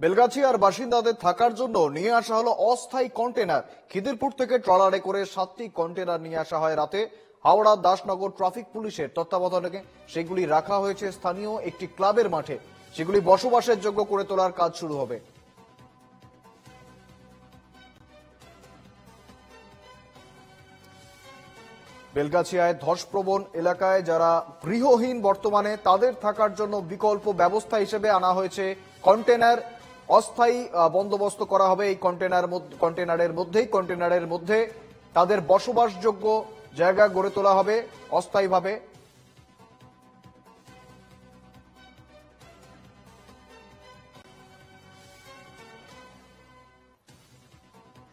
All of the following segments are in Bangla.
বেলগাছিয়ার বাসিন্দাদের থাকার জন্য নিয়ে আসা হলো অস্থায়ী কন্টেনার খিদিরপুর থেকে ট্রলারে করে সাতটি কন্টেনার নিয়ে আসা হয় রাতে। হাওড়া দাসনগর ট্রাফিক পুলিশের তত্ত্বাবধানে সেগুলি রাখা হয়েছে স্থানীয় একটি ক্লাবের মাঠে। সেগুলি বসবাসের যোগ্য করে তোলার কাজ শুরু হবে। বেলগাছিয়ায় ধসপ্রবণ এলাকায় যারা গৃহহীন বর্তমানে, তাদের থাকার জন্য বিকল্প ব্যবস্থা হিসেবে আনা হয়েছে কন্টেনার অস্থায়ী বন্দোবস্ত করা হবে এই কন্টেনার কন্টেনারের মধ্যেই। কন্টেনারের মধ্যে তাদের বসবাসযোগ্য জায়গা গড়ে তোলা হবে অস্থায়ীভাবে।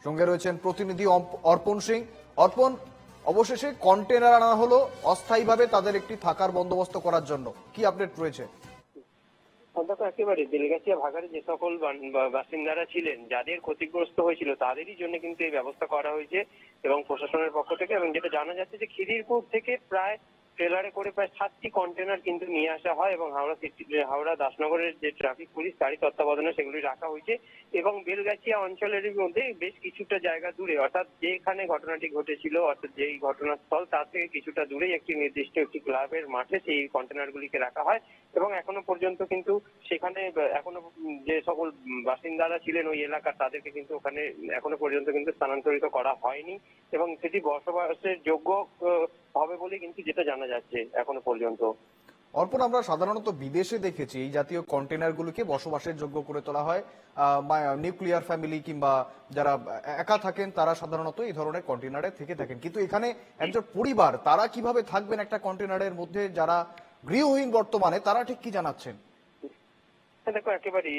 সঙ্গে রয়েছেন প্রতিনিধি অর্পণ সিং। অর্পণ, অবশেষে কন্টেনার আনা হলো অস্থায়ীভাবে তাদের একটি থাকার বন্দোবস্ত করার জন্য। কি আপডেট রয়েছে? দেখো একেবারে বেলগাছিয়া ভাগারে যে সকল বাসিন্দারা ছিলেন, যাদের ক্ষতিগ্রস্ত হয়েছিল, তাদেরই জন্য কিন্তু এই ব্যবস্থা করা হয়েছে এবং প্রশাসনের পক্ষ থেকে এবং যেটা জানা যাচ্ছে যে খিদিরপুর থেকে প্রায় ট্রেলারে করে প্রায় সাতটি কন্টেনার কিন্তু নিয়ে আসা হয় এবং হাওড়া সিটি হাওড়া দাসনগরের যে ট্রাফিক পুলিশ তারই তত্ত্বাবধানে সেগুলি রাখা হয়েছে এবং বেলগাছিয়া অঞ্চলের মধ্যে বেশ কিছুটা জায়গা দূরে, অর্থাৎ যেখানে ঘটনাটি ঘটেছিল, অর্থাৎ যেই ঘটনাস্থল তার থেকে কিছুটা দূরেই একটি নির্দিষ্ট একটি ক্লাবের মাঠে সেই কন্টেনারগুলিকে রাখা হয় এবং এখনও পর্যন্ত কিন্তু সেখানে এখনও যে সকল বাসিন্দারা ছিলেন ওই এলাকার তাদেরকে কিন্তু ওখানে এখনও পর্যন্ত কিন্তু স্থানান্তরিত করা হয়নি এবং সেটি বসবাসের যোগ্য বলে কিন্তু যেটা জানা যাচ্ছে এখনও পর্যন্ত। অর্পণ, আমরা সাধারণত বিদেশে দেখেছি এই জাতীয় কন্টেনারগুলোকে বসবাসের যোগ্য করে তোলা হয়। নিউক্লিয়ার ফ্যামিলি কিংবা যারা একা থাকেন, তারা সাধারণত এই ধরনের কন্টেনারে থেকে থাকেন। কিন্তু এখানে একজন পরিবার, তারা কীভাবে থাকবেন একটা কন্টেনারের মধ্যে? যারা গৃহহীন বর্তমানে, তারা ঠিক কি জানাচ্ছেন? দেখো, একেবারে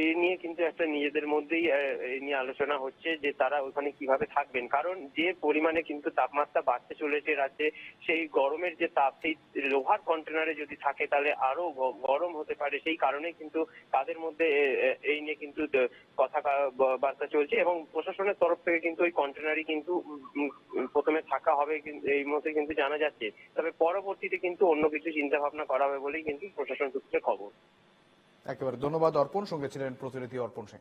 এই নিয়ে কিন্তু একটা নিজেদের মধ্যেই নিয়ে আলোচনা হচ্ছে যে তারা ওখানে কীভাবে থাকবেন। কারণ যে পরিমাণে কিন্তু তাপমাত্রা বাড়তে চলেছে রাজ্যে, সেই গরমের যে তাপ, সেই লোহার কন্টেনারে যদি থাকে, তাহলে আরও গরম হতে পারে। সেই কারণে কিন্তু তাদের মধ্যে এই নিয়ে কিন্তু কথা বার্তা চলছে এবং প্রশাসনের তরফ থেকে কিন্তু ওই কন্টেনারই কিন্তু প্রথমে থাকা হবে এই মুহূর্তে কিন্তু জানা যাচ্ছে। তবে পরবর্তীতে কিন্তু অন্য কিছু চিন্তা ভাবনা করা হবে বলেই কিন্তু প্রশাসন সূত্রে খবর। একেবারে ধন্যবাদ অর্পণ সঙ্গে ছিলেন প্রতিনিধি অর্পণ সিং